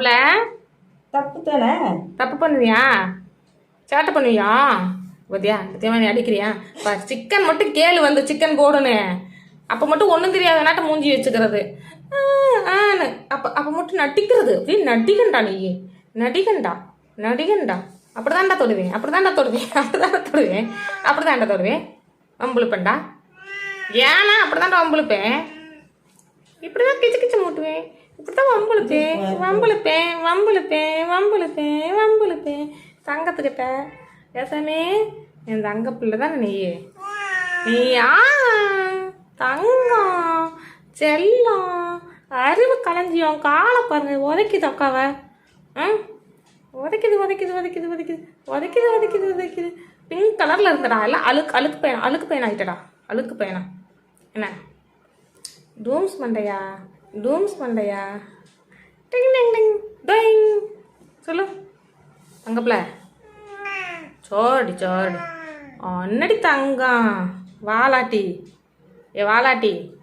தங்கப்பில் தப்பு தானே தப்பு பண்ணுவியா? சேட்டை பண்ணுவியா? பத்தியா பத்தியமா நீ அடிக்கிறியா? பா சிக்கன் மட்டும் கேளு வந்து சிக்கன் போடுன்னு. அப்போ மட்டும் ஒன்றும் தெரியாத நாட்டம் மூஞ்சி வச்சுக்கிறது. ஆ, ஆன்னு. அப்போ அப்போ மட்டும் நடிக்கிறது. அப்படியே நடிகண்டா நீ? நடிகண்டா? நடிகண்டா? அப்படிதான்டா தொடுவேன். அப்படிதான்டா தொடுவேன். அப்படிதான்டா தொடுவேன். அப்படிதான்டா தொடுவேன். வம்புழுப்பேன்டா ஏன்னா அப்படிதான்டா வம்புழுப்பேன். இப்படிதான் கிச்சு கிச்சு மூட்டுவேன். இப்படிதான் வம்புழுப்பேன் வம்புழுப்பேன் வம்புழுப்பேன் வம்புழுப்பேன் வம்புழுப்பேன் தங்கத்துக்கிட்ட ஏசாமே என் தங்க பிள்ளை தானே நீ நீயா? தங்கம் செல்லம் அறிவு களஞ்சியம் காலை பாருங்க. உதைக்குது அக்காவ. ம்? உதைக்குது உதைக்குது உதைக்குது உதைக்குது உதைக்குது உதைக்குது உதைக்குது பிங்க் கலரில் இருந்தடா எல்லாம் அழுக்கு அழுக்கு பையன் அழுக்கு பையன் ஆகிட்டடா அழுக்கு பையனா என்ன? டூம்ஸ் மண்டையா? டூம்ஸ் மண்டையா? டிங் டிங் டிங் டிங் சொல்லு. தங்கப்பில சோடி சோடி. அன்னடி தங்கம். வாலாட்டி. ஏ வாலாட்டி.